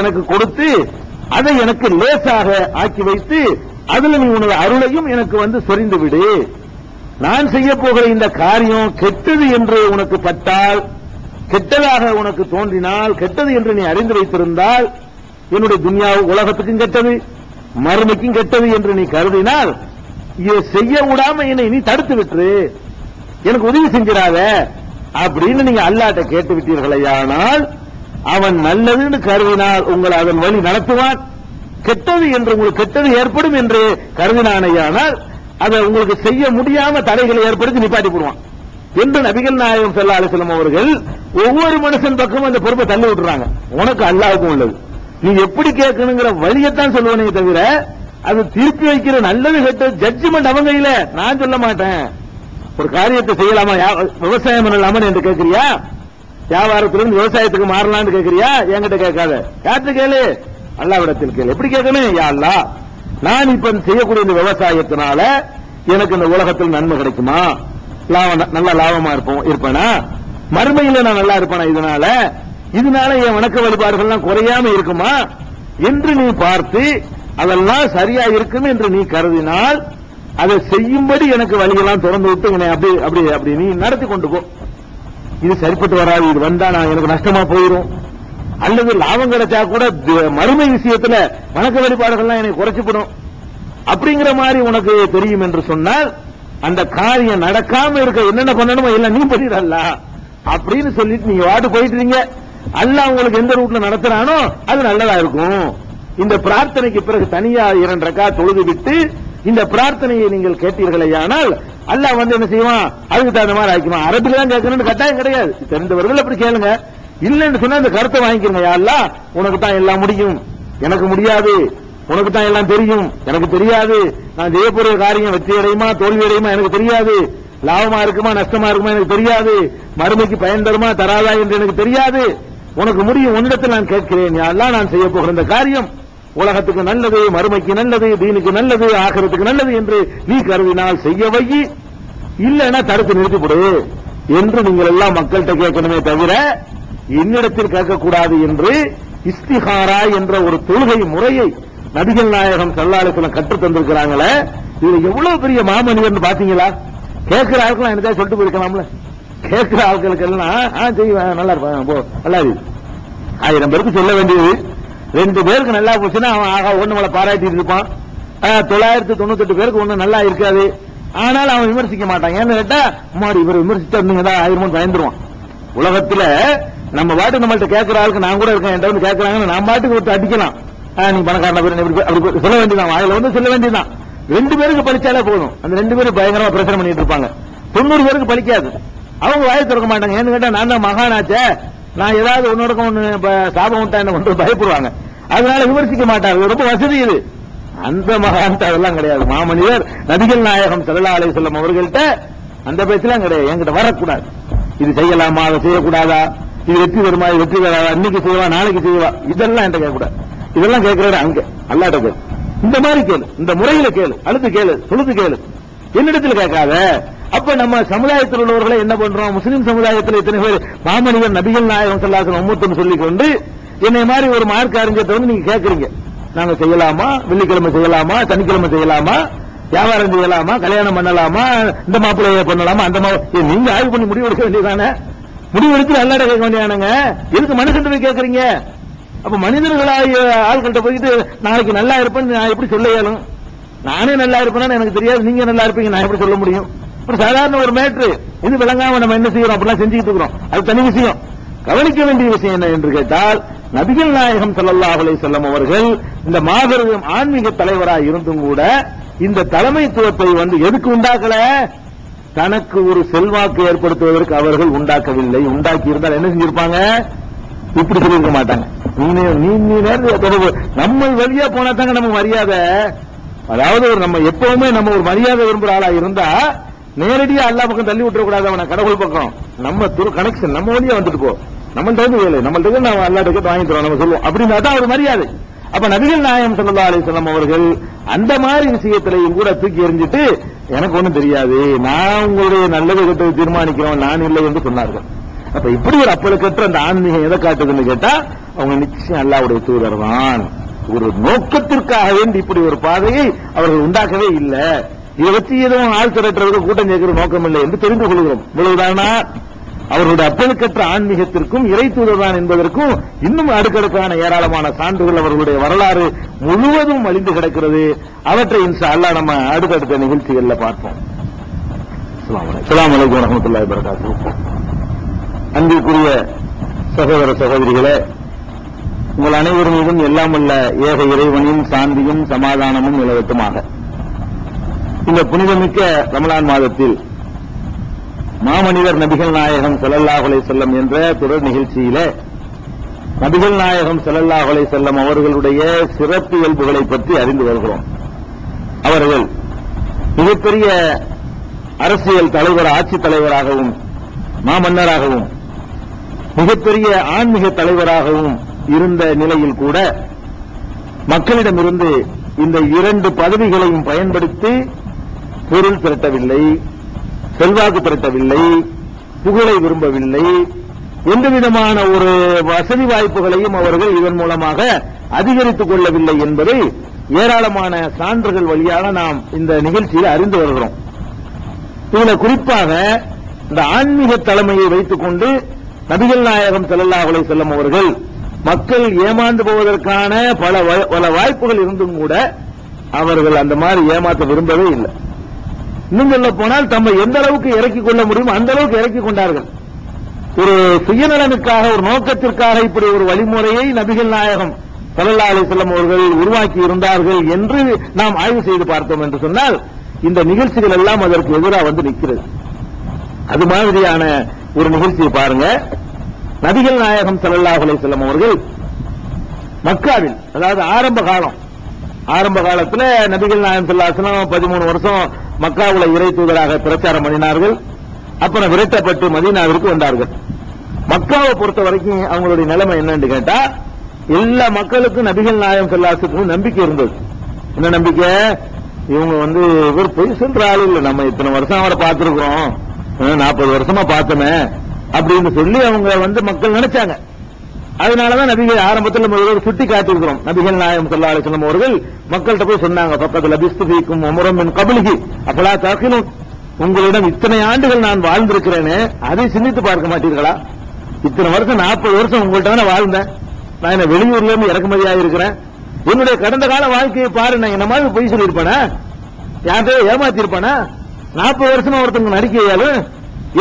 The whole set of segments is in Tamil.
எனக்கு கொடுத்து அதை எனக்கு லேசாக ஆக்கி வைத்து அதுல நீ உனது அருளையும் எனக்கு வந்து சொரிந்து விடு. நான் செய்ய போகிற இந்த காரியம் கெட்டது என்று உனக்கு பட்டால் கெட்டதாக உனக்கு தோன்றினால் கெட்டது என்று நீ அறிந்து வைத்திருந்தால் என்னுடைய துன்யா உலகத்துக்கும் கெட்டது மறுமைக்கும் கெட்டது என்று நீ கருதினால் இதை செய்ய விடாம என்னை நீ தடுத்து விட்டுரு. எனக்கு உதவி செஞ்சிடாத அப்படின்னு நீங்க அல்லாட்ட கேட்டு விட்டீர்களேயானால் அவன் நல்லதுன்னு கருதினால் உங்களை அதன் வழி நடத்துவான். கெட்டது என்று உங்களுக்கு கெட்டது ஏற்படும் என்று கருதினானேயானால் அதை உங்களுக்கு செய்ய முடியாம தடைகளை ஏற்படுத்தி நிப்பாட்டி போடுவான். என்று நபிகள் நாயகம் ஸல்லல்லாஹு அலிசலம் அவர்கள் ஒவ்வொரு மனுஷன் பக்கமும் அந்த பொறுப்பை தள்ளி விட்டுறாங்க. உனக்கு அல்லாவுக்கும் உள்ளது. நீ எப்படி கேட்கணுங்கிற வழியத்தான் சொல்லுவனே தவிர அது திருப்பி வைக்கிற நல்லது கெட்ட ஜட்ஜ்மெண்ட் அவங்க கையில நான் சொல்ல மாட்டேன். ஒரு காரியத்தை செய்யலாமா? விவசாயம் பண்ணலாமா என்று கேட்கிறியா? வியாபாரத்திலிருந்து விவசாயத்துக்கு மாறலாம்னு கேட்கறியா என்கிட்ட கேட்காத. யார்கிட்ட கேளு? அல்லாவிடத்தில் கேளு. எப்படி கேட்கணும்? யா நான் இப்ப செய்யக்கூடிய இந்த விவசாயத்தினால எனக்கு இந்த உலகத்தில் நன்மை கிடைக்குமா? லாபம் நல்ல லாபமா இருப்போம் இருப்பேனா? மறுமையில நான் நல்லா இருப்பேனா இதனால? இதனால என் வணக்க வழிபாடுகள்லாம் குறையாம இருக்குமா? என்று நீ பார்த்து அதெல்லாம் சரியா இருக்கும் என்று நீ கருதினால் அதை செய்யும்படி எனக்கு வழியெல்லாம் திறந்து விட்டு என்னை அப்படி அப்படி அப்படி நீ நடத்தி கொண்டு போ. இது சரிப்பட்டு வராது இது வந்தா நான் எனக்கு நஷ்டமா போயிடும் அல்லது லாபம் கிடைச்சா கூட மறுமை விஷயத்துல வணக்க வழிபாடுகள்லாம் எனக்கு குறைச்சிப்படும். அப்படிங்கிற மாதிரி உனக்கு தெரியும் என்று சொன்னால் அந்த காரியம் நடக்காம இருக்க என்னென்ன பண்ணணுமோ எல்லாம் நீ பண்ணிடல? அப்படின்னு சொல்லிட்டு நீங்க வாட்டு போயிட்டுறீங்க. அல்லாஹ் உங்களுக்கு எந்த ரூட்ல நடத்துறானோ அது நல்லதா இருக்கும். இந்த பிரார்த்தனைக்கு பிறகு தனியா இரண்டு ரக்கா தொழுது விட்டு இந்த பிரார்த்தனையை நீங்கள் கேட்டீர்களேயானால் அல்லாஹ் வந்து என்ன செய்வான்? அதுக்கு தகுந்த மாதிரி ஆக்கிமா அரபில் தான் கேட்கணும்னு கட்டாயம் கிடையாது. தெரிந்தவர்கள் அப்படி கேளுங்க. இல்லைன்னு சொன்னா அந்த கருத்தை வாங்கிக்கிறங்க யா உனக்கு தான் எல்லாம் முடியும். எனக்கு முடியாது. உனக்கு தான் எல்லாம் தெரியும். எனக்கு தெரியாது. நான் செய்ய காரியம் வெற்றி அடையுமா தோல்வி அடையுமா எனக்கு தெரியாது. லாபமா இருக்குமா நஷ்டமா இருக்குமா எனக்கு தெரியாது. மறுமைக்கு பயன் தருமா தராதா என்று எனக்கு தெரியாது. உனக்கு முடியும். உன்னிடத்தில் நான் கேட்கிறேன். யாரெல்லாம் நான் செய்ய போகிற இந்த காரியம் உலகத்துக்கு நல்லது மறுமைக்கு நல்லது தீனுக்கு நல்லது ஆகிறதுக்கு நல்லது என்று நீ கருதினால் செய்ய வை. இல்லைன்னா தடுத்து நிறுத்திவிடு என்று நீங்கள் எல்லாம் மக்கள்கிட்ட கேட்கணுமே தவிர என்னிடத்தில் கேட்கக்கூடாது என்று இஸ்திஹாரா என்ற ஒரு தொழுகை முறையை நபிகள் நாயகம் சல்லாலத்துல கற்றுத் தந்திருக்கிறாங்களே. இது எவ்வளவு பெரிய மாமனிதன் பாத்தீங்களா கேட்கிற ஆட்கள் எனக்கா சொல்லிட்டு போயிருக்கலாம்ல. கேட்கிற ஆட்களுக்கு எல்லாம் ஆ செய்வேன் நல்லா இருப்பேன் போ நல்லா ஆயிரம் பேருக்கு சொல்ல வேண்டியது. ரெண்டு பேருக்கு நல்லா போச்சுன்னா அவன் ஆகா ஒண்ணு நம்மளை பாராட்டிட்டு இருப்பான். தொள்ளாயிரத்தி தொள்ளாயிரத்து தொண்ணூத்தெட்டு பேருக்கு ஒண்ணு நல்லா இருக்காது. ஆனால் அவன் விமர்சிக்க மாட்டான். ஏன்னு கேட்டா அம்மாடி இவர் விமர்சிச்சா இருந்தீங்க ஆயிரம் பயந்துருவான். உலகத்துல நம்ம பாட்டு நம்மள்ட்ட கேட்கிற ஆளுக்கு நான் கூட இருக்கேன் என்கிட்ட வந்து கேட்கறாங்கன்னு நான் பாட்டுக்கு ஒருத்தர் அடிக்கலாம். நீ பணக்காரன பேர் இப்படி அப்படி சொல்ல வேண்டியதான் வாயில வந்து சொல்ல வேண்டியதான் ரெண்டு பேருக்கு படிச்சாலே போதும். அந்த ரெண்டு பேரும் பயங்கரமா பிரச்சனை பண்ணிட்டு இருப்பாங்க. தொண்ணூறு பேருக்கு படிக்காது அவங்க வாயை திறக்க மாட்டாங்க. ஏன்னு கேட்டா நான் தான் மகானாச்சே. நான் ஏதாவது ஒன்னோட ஒண்ணு சாபம் விட்டா என்ன கொண்டு பயப்படுவாங்க. அதனால விமர்சிக்க மாட்டாங்க. ரொம்ப வசதி இது. அந்த மகான் அதெல்லாம் கிடையாது. மாமனிதர் நபிகள் நாயகம் ஸல்லல்லாஹு அலைஹி வஸல்லம் அவர்கள்ட்ட அந்த பேச்செல்லாம் கிடையாது. என்கிட்ட வரக்கூடாது. இது செய்யலாமா? அதை செய்யக்கூடாதா? இது வெற்றி வருமா? இது வெற்றி வராதா? இன்னைக்கு செய்வா நாளைக்கு செய்வா? இதெல்லாம் என்கிட்ட கேட்கக்கூடாது. இதெல்லாம் கேட்கிறாரு அங்க. அல்லாட்ட கேளு இந்த மாதிரி கேளு. இந்த முறையில கேளு. அழுத்து கேளு. சொல்லுது கேளு. என்னிடத்தில் கேட்காத. அப்ப நம்ம சமுதாயத்தில் உள்ளவர்களை என்ன பண்றோம்? முஸ்லீம் சமுதாயத்தில் இத்தனை பேர்? மாமனிதர் நபிகள் நாயகம் சல்லாசன் உம்மத்துன்னு சொல்லிக் கொண்டு என்னை மாதிரி ஒரு மார்க் அறிஞத்தை வந்து நீங்க கேட்கறீங்க நாங்க செய்யலாமா? வெள்ளிக்கிழமை செய்யலாமா? சனிக்கிழமை செய்யலாமா? வியாபாரம் செய்யலாமா? கல்யாணம் பண்ணலாமா? இந்த மாப்பிள்ளைய பண்ணலாமா? அந்த மா நீங்க ஆய்வு பண்ணி முடிவு எடுக்க வேண்டியதானே? முடிவு எடுத்து அல்லாட கேட்க வேண்டியதானங்க? எதுக்கு மனுஷன் போய் கேட்கறீங்க அப்ப மனிதர்களாகிய ஆள்கிட்ட போயிட்டு நாளைக்கு நல்லா இருப்பேன்னு நான் எப்படி சொல்ல இயலும்? நானே நல்லா இருப்பேன்னு எனக்கு தெரியாது. நீங்க நல்லா இருப்பீங்க. நான் எப்படி சொல்ல முடியும்? ஒரு சாதாரண ஒரு மேட்ரு. இது விளங்காம நம்ம என்ன செய்யறோம்? அப்படிலாம் செஞ்சுக்கிட்டு இருக்கிறோம். அது தனி விஷயம். கவனிக்க வேண்டிய விஷயம் என்ன என்று கேட்டால் நபிகள் நாயகம் ஸல்லல்லாஹு அலை செல்லம் அவர்கள் இந்த மாபெரும் ஆன்மீக தலைவராக இருந்தும் கூட இந்த தலைமைத்துவத்தை வந்து எதுக்கு உண்டாக்கல? தனக்கு ஒரு செல்வாக்கு ஏற்படுத்துவதற்கு அவர்கள் உண்டாக்கவில்லை. உண்டாக்கி இருந்தால் என்ன செஞ்சிருப்பாங்க? இப்படி சொல்லியிருக்க மாட்டாங்க. நீ நீ தொடர்பு. நம்ம வழியா போனா தாங்க நம்ம மரியாதை. அதாவது ஒரு நம்ம எப்பவுமே நம்ம ஒரு மரியாதை விரும்புற ஆளா இருந்தா நேரடியா அல்லா பக்கம் தள்ளி விட்டுற கூடாது அவன கடவுள் பக்கம். நம்ம துரு கனெக்ஷன் நம்ம வழியா வந்துட்டு போ. நம்மள்ட்ட வந்து வேலை நம்மள்ட்ட நம்ம அல்லா டிக்கெட் வாங்கி தரோம் நம்ம சொல்லுவோம். அப்படின்னா தான் ஒரு மரியாதை. அப்ப நபிகள் நாயம் ஸல்லல்லாஹு அலைஹி வஸல்லம் அவர்கள் அந்த மாதிரி விஷயத்திலையும் கூட தூக்கி எறிஞ்சிட்டு எனக்கு ஒண்ணும் தெரியாது. நான் உங்களுடைய நல்லது கெட்டது தீர்மானிக்கிறவன் நான் இல்லை என்று சொன்னார்கள். அப்ப இப்படி ஒரு அப்பழுக்கற்ற அந்த ஆன்மீகம் எதை காட்டுதுன்னு கேட்டா அவங்க நிச்சயம் அல்லாவுடைய தூதர் தான். ஒரு நோக்கத்திற்காக வேண்டி இப்படி ஒரு பாதையை அவர்கள் உண்டாக்கவே இல்லை. இதை வச்சு எதுவும் ஆள் திரட்டுறதுக்கு கூட்டம் கேட்கிற நோக்கம் இல்லை என்று தெரிந்து கொள்கிறோம். இவ்வளவுதானா? அவர்களுடைய அப்பழுக்கற்ற ஆன்மீகத்திற்கும் இறை தூதர்தான் என்பதற்கும் இன்னும் அடுக்கடுக்கான ஏராளமான சான்றுகள் அவர்களுடைய வரலாறு முழுவதும் அழிந்து கிடக்கிறது. அவற்றை இன்சா அல்லாஹ் நம்ம அடுத்தடுத்த நிகழ்ச்சிகளில் பார்ப்போம். அஸ்ஸலாமு அலைக்கும். வரஹ்மத்துல்லாஹி வபரகாத்துஹு. அன்பிற்குரிய சகோதர சகோதரிகளே உங்கள் அனைவர் மீதும் எல்லாம் உள்ள ஏக இறைவனின் சாந்தியும் சமாதானமும் நிலவட்டுமாக. இந்த புனிதமிக்க ரமலான் மாதத்தில் மாமனிதர் நபிகள் நாயகம் ஸல்லல்லாஹு செல்லம் என்ற தொடர் நிகழ்ச்சியில நபிகள் நாயகம் ஸல்லல்லாஹு செல்லம் அவர்களுடைய சிறப்பு இயல்புகளை பற்றி அறிந்து வருகிறோம். அவர்கள் மிகப்பெரிய அரசியல் தலைவர் ஆட்சித் தலைவராகவும் மாமன்னராகவும் மிகப்பெரிய ஆன்மீக தலைவராகவும் இருந்த நிலையில் கூட மக்களிடமிருந்து இந்த இரண்டு பதவிகளையும் பயன்படுத்தி பொருள் திரட்டவில்லை செல்வாக்கு திரட்டவில்லை புகழை விரும்பவில்லை. எந்த விதமான ஒரு வசதி வாய்ப்புகளையும் அவர்கள் இதன் மூலமாக அதிகரித்துக் கொள்ளவில்லை என்பதை ஏராளமான சான்றுகள் வழியாக நாம் இந்த நிகழ்ச்சியில் அறிந்து வருகிறோம். இதுல குறிப்பாக இந்த ஆன்மீக தலைமையை வைத்துக் கொண்டு நபிகள் நாயகம் ஸல்லல்லாஹு செல்லும் அவர்கள் மக்கள் ஏமாந்து போவதற்கான பல பல வாய்ப்புகள் இருந்தும் கூட அவர்கள் அந்த மாதிரி ஏமாற்ற விரும்பவே இல்லை. இன்னும் சொல்ல போனால் தம்மை எந்த அளவுக்கு இறக்கிக் கொள்ள முடியுமோ அந்த அளவுக்கு இறக்கிக் கொண்டார்கள். ஒரு சுயநலனுக்காக ஒரு நோக்கத்திற்காக இப்படி ஒரு வழிமுறையை நபிகள் நாயகம் ஸல்லல்லாஹு செல்லம் அவர்கள் உருவாக்கி இருந்தார்கள் என்று நாம் ஆய்வு செய்து பார்த்தோம் என்று சொன்னால் இந்த நிகழ்ச்சிகள் எல்லாம் அதற்கு எதிராக வந்து நிற்கிறது. அது மாதிரியான ஒரு நிகழ்ச்சியை பாருங்க. நபிகள் நாயகம் ஸல்லல்லாஹு செல்லம் அவர்கள் மக்காவில் அதாவது ஆரம்ப காலம் ஆரம்ப காலத்தில் நபிகள் நாயம் சொல்லாசனம் பதிமூணு வருஷம் மக்காவுல இறை தூதராக பிரச்சாரம் பண்ணினார்கள். அப்புறம் விரட்டப்பட்டு மதீனாவிற்கு வந்தார்கள். மக்காவை பொறுத்த வரைக்கும் அவங்களுடைய நிலைமை என்னன்னு கேட்டா எல்லா மக்களுக்கும் நபிகள் நாயம் ஸல்லல்லாஹு நம்பிக்கை இருந்தது. என்ன நம்பிக்கை? இவங்க வந்து இவர் பொய் சொல்ற ஆள் இல்ல. நம்ம இத்தனை வருஷம் அவரை பார்த்திருக்கிறோம். நாற்பது வருஷமா பார்த்தோமே அப்படின்னு சொல்லி அவங்க வந்து மக்கள் நினைச்சாங்க. அதனாலதான் நபிகள் ஆரம்பத்தில் முதல்ல சுட்டி காட்டியிருக்கிறோம். நபிகள் நாயகம் சொல்லா அலைஹி அவர்கள் மக்கள்கிட்ட போய் சொன்னாங்க பக்கத்துல லபிஸ்து உமரம் என் கபிலிஹி. அப்பலா தாக்கிலும் உங்களிடம் இத்தனை ஆண்டுகள் நான் வாழ்ந்திருக்கிறேன்னு அதை சிந்தித்து பார்க்க மாட்டீர்களா? இத்தனை வருஷம் நாற்பது வருஷம் உங்கள்ட்ட தானே வாழ்ந்தேன். நான் என்ன வெளியூர்ல இருந்து இறக்குமதியாக இருக்கிறேன். என்னுடைய கடந்த கால வாழ்க்கையை பாரு நான் என்ன மாதிரி பொய் சொல்லியிருப்பேனா? யார்கிட்ட ஏமாத்திருப்பானா நாற்பது வருஷமா ஒருத்தவங்க நடிக்கையாலும்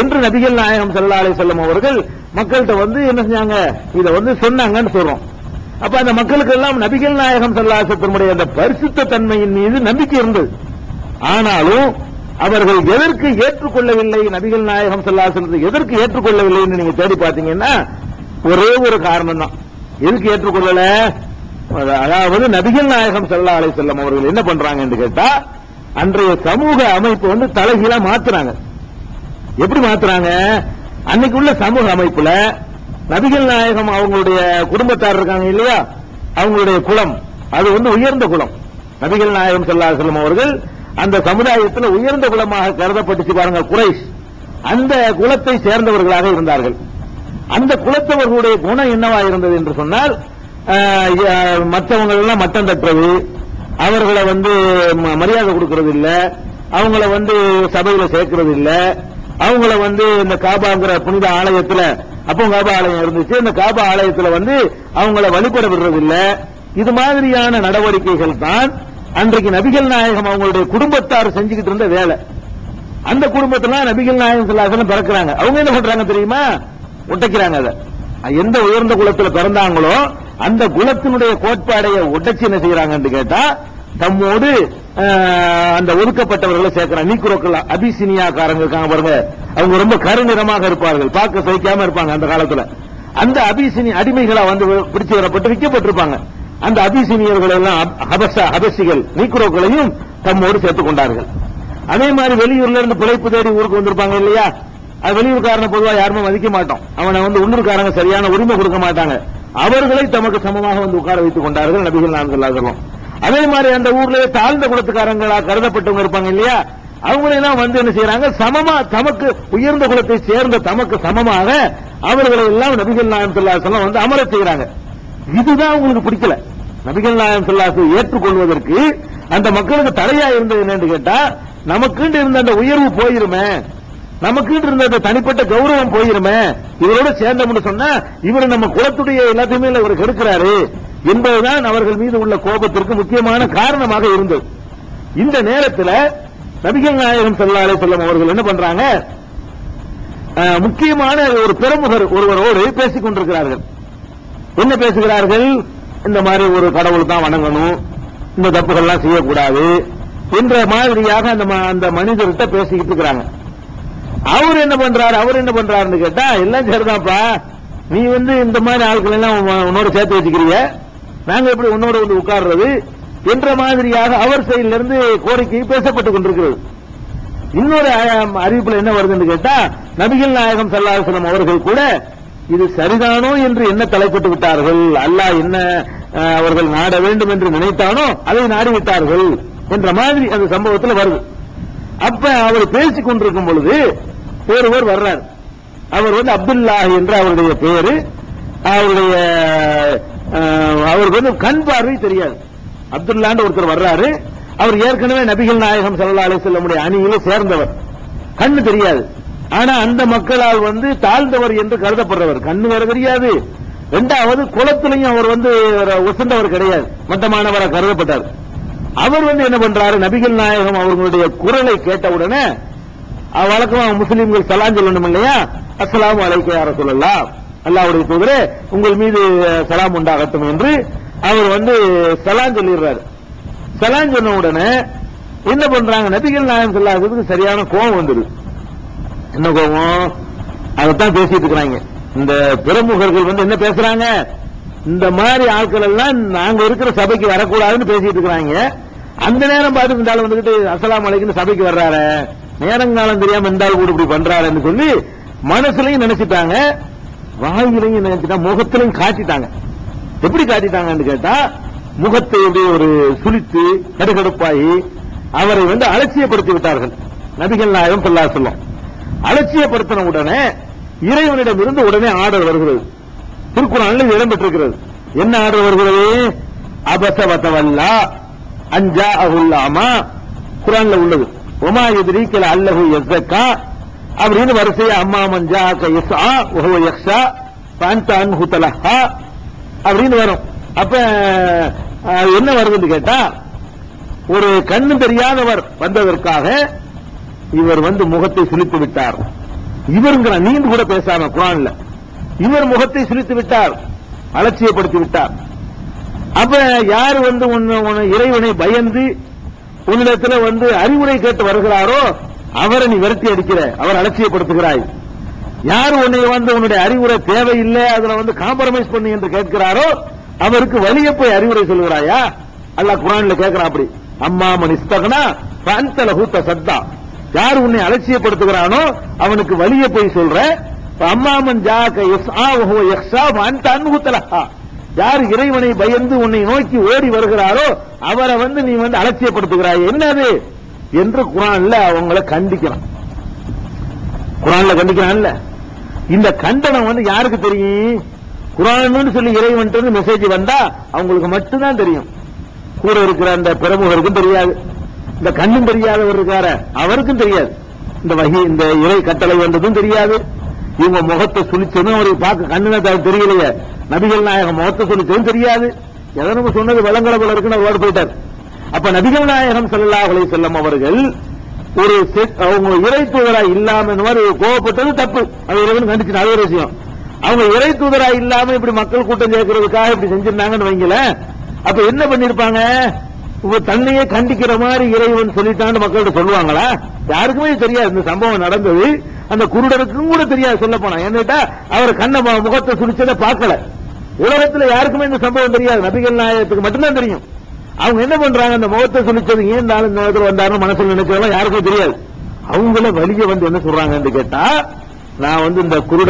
என்று நபிகள் நாயகம் ஸல்லல்லாஹு அலைஹி அவர்கள் மக்கள்கிட்ட வந்து என்ன செஞ்சாங்க? இதை வந்து சொன்னாங்கன்னு சொல்றோம். அப்ப அந்த மக்களுக்கு எல்லாம் நபிகள் நாயகம் ஸல்லல்லாஹு அந்த பரிசுத்த தன்மையின் மீது நம்பிக்கை இருந்தது ஆனாலும் அவர்கள் எதற்கு ஏற்றுக்கொள்ளவில்லை? நபிகள் நாயகம் ஸல்லல்லாஹு எதற்கு ஏற்றுக்கொள்ளவில்லைன்னு நீங்க தேடி பார்த்தீங்கன்னா ஒரே ஒரு காரணம் தான் எதுக்கு ஏற்றுக்கொள்ளல? அதாவது நபிகள் நாயகம் செல்லாலை அலைஹி வஸல்லம் அவர்கள் என்ன பண்றாங்கன்னு கேட்டா அன்றைய சமூக அமைப்பு வந்து தலைகீழா மாத்துறாங்க. எப்படி மாத்துறாங்க? அன்னைக்கு உள்ள சமூக அமைப்புல நபிகள் நாயகம் அவங்களுடைய குடும்பத்தார் இருக்காங்க இல்லையா? அவங்களுடைய குலம். அது வந்து உயர்ந்த குலம். நபிகள் நாயகம் செல்லா அலைஹி அவர்கள் அந்த சமுதாயத்தில் உயர்ந்த குலமாக கருதப்பட்டுச்சு பாருங்க குறைஷ். அந்த குலத்தை சேர்ந்தவர்களாக இருந்தார்கள். அந்த குலத்தவர்களுடைய குணம் என்னவா இருந்தது என்று சொன்னால் மற்றவங்க எல்லாம் மட்டம் தட்டுறது அவர்களை வந்து ம- மரியாதை கொடுக்கறது இல்ல அவங்கள வந்து சபையில சேர்க்கறது இல்லை அவங்கள வந்து இந்த காபாங்கிற புனித ஆலயத்துல அப்போ காபா ஆலயம் இருந்துச்சு இந்த காபா ஆலயத்துல வந்து அவங்கள வழிபட விடுறதில்லை. இது மாதிரியான நடவடிக்கைகள் தான் அன்றைக்கு நபிகள் நாயகம் அவங்களுடைய குடும்பத்தார் செஞ்சுக்கிட்டு இருந்த வேலை. அந்த குடும்பத்துல நபிகள் நாயகம் சொல்லாசலம் பிறக்கிறாங்க. அவங்க என்ன பண்றாங்க தெரியுமா? ஒட்டைக்கிறாங்க அதை. எந்த உயர்ந்த குலத்துல பிறந்தாங்களோ அந்த குலத்தினுடைய கோட்பாடைய உடைச்சு என்ன செய்யறாங்கன்னு கேட்டா தம்மோடு அந்த ஒதுக்கப்பட்டவர்களை சேர்க்கிறாங்க நீக்குரோக்கள் அபிசினியாக்காரங்க இருக்காங்க பாருங்க அவங்க ரொம்ப கருநிறமாக இருப்பார்கள். பார்க்க சகிக்காம இருப்பாங்க அந்த காலத்துல. அந்த அபிசினி அடிமைகளா வந்து பிடிச்சு வரப்பட்டு விற்கப்பட்டிருப்பாங்க அந்த அபிசினியர்கள் எல்லாம் அப்- ஹபச ஹபசிகள் நீக்குரோக்களையும் தம்மோடு சேர்த்துக் கொண்டார்கள். அதே மாதிரி வெளியூர்ல இருந்து பிழைப்பு தேடி ஊருக்கு வந்திருப்பாங்க இல்லையா? அது வெளியூர்காரனை பொதுவா யாருமே மதிக்க மாட்டோம். அவனை வந்து உள்ளூர்காரங்க சரியான உரிமை கொடுக்க மாட்டாங்க. அவர்களை தமக்கு சமமாக வந்து உட்கார வைத்துக் கொண்டார்கள் நபிகள் நான்கு சொல்லாதலும் அதே மாதிரி அந்த ஊர்ல தாழ்ந்த குலத்துக்காரங்களா கருதப்பட்டவங்க இருப்பாங்க இல்லையா? அவங்களெல்லாம் வந்து என்ன செய்யறாங்க சமமா தமக்கு உயர்ந்த குலத்தை சேர்ந்த தமக்கு சமமாக அவர்களை எல்லாம் நபிகள் நாயம் சொல்லாசெல்லாம் வந்து அமர செய்யறாங்க இதுதான் உங்களுக்கு பிடிக்கல. நபிகள் நாயம் சொல்லாசு ஏற்றுக்கொள்வதற்கு அந்த மக்களுக்கு தடையா இருந்தது என்னன்னு கேட்டா நமக்குண்டு இருந்த அந்த உயர்வு போயிருமே. நமக்குண்டு இருந்த அந்த தனிப்பட்ட கௌரவம் போயிருமே. இவரோட சேர்ந்தோம்னு சொன்னா இவர் நம்ம குலத்துடைய எல்லாத்தையுமே இவர் கெடுக்கிறாரு. என்பதுதான் அவர்கள் மீது உள்ள கோபத்திற்கு முக்கியமான காரணமாக இருந்தது. இந்த நேரத்தில் நபிகள் நாயகம் செல்லாலே செல்லும் அவர்கள் என்ன பண்றாங்க? முக்கியமான ஒரு பெருமுகர் ஒருவரோடு பேசிக் கொண்டிருக்கிறார்கள். என்ன பேசுகிறார்கள்? இந்த மாதிரி ஒரு கடவுள் தான் வணங்கணும். இந்த தப்புகள்லாம் செய்யக்கூடாது என்ற மாதிரியாக அந்த ம- அந்த மனிதர்கிட்ட பேசிக்கிட்டு இருக்கிறாங்க. அவர் என்ன பண்றாரு? அவர் என்ன பண்றாருன்னு கேட்டா எல்லாம் சரிதான்ப்பா. நீ வந்து இந்த மாதிரி ஆட்கள் எல்லாம் உன்னோட சேர்த்து வச்சுக்கிறீங்க. நாங்க எப்படி உன்னோட வந்து உட்கார்றது என்ற மாதிரியாக அவர் சைடிலிருந்து கோரிக்கை பேசப்பட்டுக் கொண்டிருக்கிறது. இன்னொரு அறிவிப்பில் அறிவிப்புல என்ன வருதுன்னு கேட்டா நபிகள் நாயகம் சல்லாஹம் அவர்கள் கூட இது சரிதானோ என்று என்ன தலைப்பட்டு விட்டார்கள்? அல்லாஹ் என்ன அவர்கள் நாட வேண்டும் என்று நினைத்தானோ அதை நாடி விட்டார்கள் என்ற மாதிரி அந்த சம்பவத்தில் வருது. அப்ப அவர் பேசிக் கொண்டிருக்கும் பொழுது ஒருவர் வர்றார். அவர் வந்து அப்துல்லாஹ் என்று அவருடைய பேரு அவருடைய அவருக்கு வந்து கண் பார்வை தெரியாது. அப்துல்லாண்டு ஒருத்தர் வர்றாரு. அவர் ஏற்கனவே நபிகள் நாயகம் ஸல்லல்லாஹு அலைஹி வஸல்லமுடைய அணியில சேர்ந்தவர். கண்ணு தெரியாது. ஆனா அந்த மக்களால் வந்து தாழ்ந்தவர் என்று கருதப்படுறவர். கண்ணு வேற தெரியாது. ரெண்டாவது குளத்திலையும் அவர் வந்து ஒரு உசந்தவர் கிடையாது. மட்டமானவராக கருதப்பட்டார். அவர் வந்து என்ன பண்றாரு? நபிகள் நாயகம் அவர்களுடைய குரலை கேட்ட உடனே அஹ் வழக்கமா முஸ்லீம்கள் சலாஞ்சல் சொல்லணும் இல்லையா அஸ்லாம் அலைக்கும் சொல்லலாம் அல்லாவுடைய தூதரே உங்கள் மீது சலாம் உண்டாகட்டும் என்று அவர் வந்து சலாம் சொல்லிடுறாரு. சலாம் சொன்ன உடனே என்ன பண்றாங்க? நபிகள் நாயம் சொல்லாததுக்கு சரியான கோபம் வந்துடுது. என்ன கோபம்? அதைத்தான் பேசிட்டு இருக்கிறாங்க. இந்த பிரமுகர்கள் வந்து என்ன பேசுறாங்க? இந்த மாதிரி ஆட்கள் எல்லாம் நாங்க இருக்கிற சபைக்கு வரக்கூடாதுன்னு பேசிட்டு இருக்கிறாங்க. அந்த நேரம் பார்த்து இந்த ஆள் வந்துகிட்டு அசலாம் அலைக்கும் சபைக்கு வர்றாரு? நேரங்காலம் தெரியாம இந்த ஆள் கூட இப்படி பண்றாருன்னு சொல்லி மனசுலயும் நினைச்சிட்டாங்க. வாயிலையும் நினைச்சிட்டா முகத்திலையும் காட்டிட்டாங்க. எப்படி காட்டிட்டாங்கன்னு கேட்டா முகத்தை அப்படியே ஒரு சுழித்து கடுகடுப்பாகி அவரை வந்து அலட்சியப்படுத்தி விட்டார்கள் நபிகள் நாயகம் பல்லா சொல்லும் அலட்சியப்படுத்தின உடனே இறைவனிடம் இருந்து உடனே ஆர்டர் வருகிறது. திருக்குறள் இடம்பெற்றிருக்கிறது என்ன ஆர்டர் வருகிறது? அபச அஞ்சா அகுல்லாமா குரான்ல உள்ளது. ஒமா எதிரிக்கல அல்லஹு எஸ்ஸக்கா அப்படின்னு வரிசையா? அம்மா மஞ்சா க எஸ்ஆ யக்ஷா பாந்த அன்ஹு அப்படின்னு வரும்? அப்ப என்ன வருதுன்னு கேட்டா ஒரு கண்ணு தெரியாதவர் வந்ததற்காக இவர் வந்து முகத்தை சுழித்து விட்டார். இவருங்கிற நீண்டு கூட பேசாம குரான்ல இவர் முகத்தை சுளித்து விட்டார் அலட்சியப்படுத்தி விட்டார். அப்ப யார் வந்து உன்னை- உன்னை இறைவனை பயந்து உன்னிடத்துல வந்து அறிவுரை கேட்டு வருகிறாரோ அவரை நீ விரட்டி அடிக்கிற அவர் அலட்சியப்படுத்துகிறாய். யார் உன்னை வந்து உன்னுடைய அறிவுரை தேவையில்லை அதுல வந்து காம்ப்ரமைஸ் பண்ணி என்று கேட்கிறாரோ அவருக்கு வழிய போய் அறிவுரை சொல்கிறாயா அல்ல குரான்ல கேட்கிறான் அப்படி அம்மா மனிஸ்தகனா ஹூத்த சத்தா யார் உன்னை அலட்சியப்படுத்துகிறானோ அவனுக்கு வழிய போய் சொல்ற அம்மாமன் ஜாக்க யஸ்ஆ வஹுவ யக்ஷா அந்த அன்புத்தலஹா யார் இறைவனை பயந்து உன்னை நோக்கி ஓடி வருகிறாரோ அவரை வந்து நீ வந்து அலட்சியப்படுத்துகிறாய். என்னது? என்று குரான்ல அவங்கள கண்டிக்கிறான் குரான்ல கண்டிக்கிறான்ல இந்த கண்டனம் வந்து யாருக்கு தெரியும்? குரான் சொல்லி இறைவன்ட்டு மெசேஜ் வந்தா அவங்களுக்கு மட்டும்தான் தெரியும். கூட இருக்கிற அந்த பிரமுகருக்கும் தெரியாது. இந்த கண்ணும் தெரியாதவர் இருக்கார அவருக்கும் தெரியாது. இந்த வகி இந்த இறை கட்டளை வந்ததும் தெரியாது. இவங்க முகத்தை சுழிச்சதும் அவருக்கு பார்க்க கண்ணுன தெரியலையே. நபிகள் நாயகம் முகத்தை சுழிச்சதும் தெரியாது. எதனும் சொன்னது விளங்கல போல இருக்குன்னு அவர் போயிட்டார். அப்ப நபிகள் நாயகம் ஸல்லல்லாஹு அலைஹி வஸல்லம் அவர்கள் ஒரு அவங்க இறை தூதரா இல்லாம இந்த மாதிரி கோவப்பட்டது தப்பு. அது இறைவன் கண்டிச்சு அது ஒரு விஷயம். அவங்க இறை தூதரா இல்லாம இப்படி மக்கள் கூட்டம் சேர்க்கறதுக்காக இப்படி செஞ்சிருந்தாங்கன்னு வைங்கள அப்ப என்ன பண்ணிருப்பாங்க? இப்ப தன்னையே கண்டிக்கிற மாதிரி இறைவன் சொல்லிட்டான்னு மக்கள்கிட்ட சொல்லுவாங்களா? யாருக்குமே தெரியாது. இந்த சம்பவம் நடந்தது. அந்த குருடருக்கும் கூட தெரியாது சொல்ல போனா. என்னட்டா அவர் கண்ண முகத்தை சுழிச்சதை பார்க்கல. உலகத்துல யாருக்குமே இந்த சம்பவம் தெரியாது. நபிகள் நாயகத்துக்கு மட்டும்தான் தெரியும். அவங்க என்ன பண்றாங்க? அந்த முகத்தை சுழிச்சது ஏன் இந்த ஆளு இந்த வந்தாருன்னு மனசுல நினைக்கிறதெல்லாம் யாருக்கும் தெரியாது. அவங்கள வழிய வந்து என்ன சொல்றாங்கன்னு கேட்டா நான் வந்து இந்த குருட